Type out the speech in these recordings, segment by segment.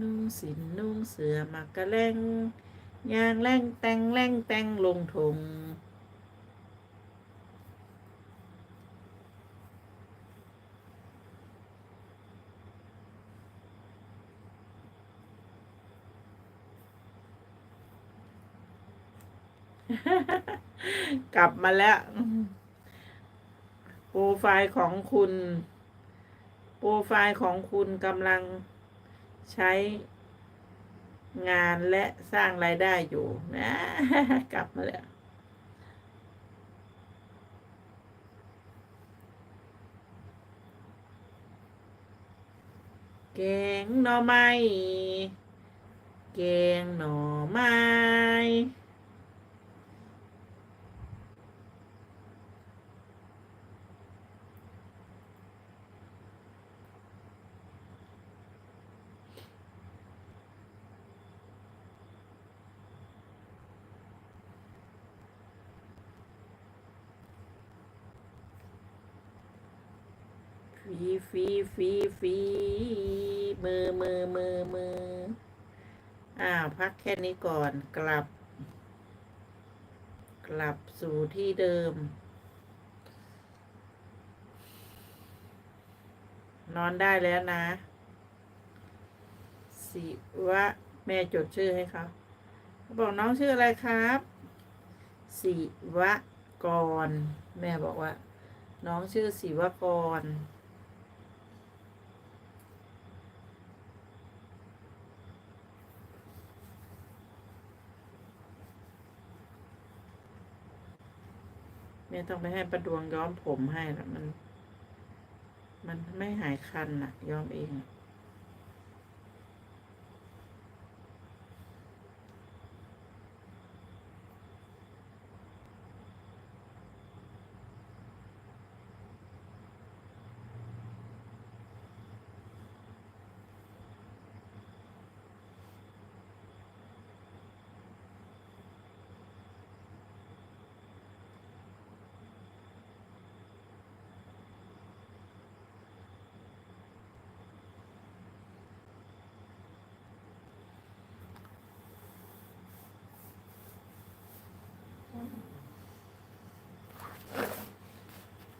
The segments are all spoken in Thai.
นุ่งสินนุ่งเสือมากระแลงยางแรงแตงแรงแตงลงทงกลับมาแล้ว โปรไฟล์ของคุณ โปรไฟล์ของคุณกำลัง ใช้งานและสร้างรายได้อยู่นะ กลับมาแล้วแกงหน่อไม้แกงหน่อไม้ ฟีฟีฟีฟีมือมือมือมืออ้าวพักแค่นี้ก่อนกลับ กลับสู่ที่เดิม นอนได้แล้วนะสิวะแม่จดชื่อให้เขาเขาบอกน้องชื่ออะไรครับสิวะกร แม่บอกว่า น้องชื่อสิวะกร แม่ต้องไปให้ประดวงย้อมผมให้ละมัน มันไม่หายคันน่ะย้อมเองอะ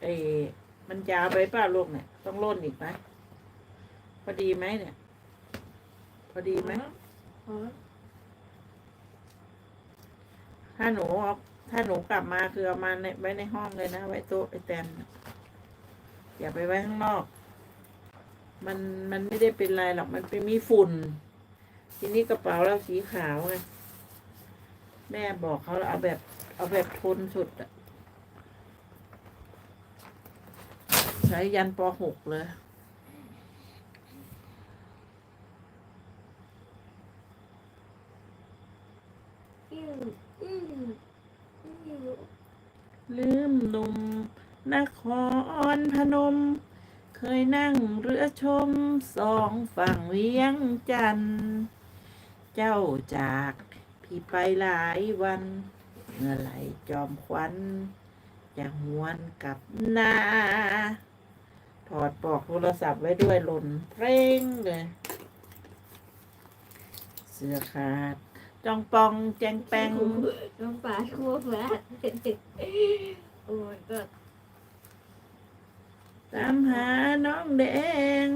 เอ้มันยาวไปเปล่าลูกเนี่ย ต้องล่นอีกไหมพอดีไหมเนี่ย พอดีไหมถ้าหนูเอาถ้าหนูกลับมาคือเอามาในไว้ในห้องเลยนะ ไว้โต๊ะไอ้แตนอย่าไปไว้ข้างนอก มันมันไม่ได้เป็นไรหรอกมันเป็นมีฝุ่น ทีนี้กระเป๋าเราสีขาวไงแม่บอกเขาเอาแบบ เอาแบบทนสุดอะ ช้ยันปหกเลย ลืมหนุ่มนครพนม เคยนั่งเรือชมสองฝั่งเวียงจันทน์เจ้าจากพี่ไปหลายวันเมื่อไหรจอมควันจะหวนกลับนา ถอดปลอกโทรศัพท์ไว้ด้วยหล่นเพลงเลย เสื้อขาด จองปองแจงแปงน้องป่าทั่วฟ้าโอ้ยก็ตามหาน้องแดง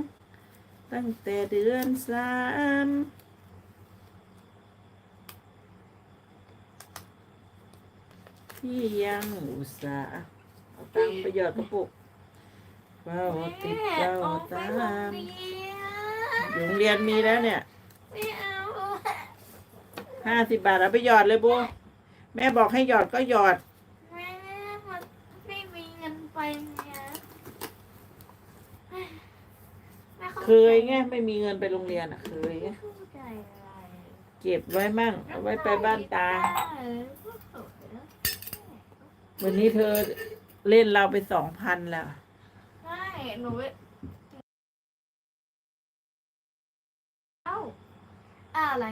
ตั้งแต่เดือนสามพี่ยังอุตส่าห์เอาตังค์ไปหยอดกระปุก เฝ้าติดเฝ้าออกไปตาโรงมเรียนอยู่โรงเรียนมีแล้วเนี่ยไม่เอาห้าสิบบาทเอาไปหยอดเลยบัวแม่บอกให้หยอดก็หยอด แม่มันไม่มีเงินไปเนี่ยแม่ข้าเคยไงไม่มีเงินไปโรงเรียนอะเคยไงไม่เข้าใจอะไรเก็บไว้มั่งเอาไว้ไปบ้านตา เออก็เขินนะวันนี้เธอเล่นเราไปสองพันแล้วใช่ หนูเอ้าอะไร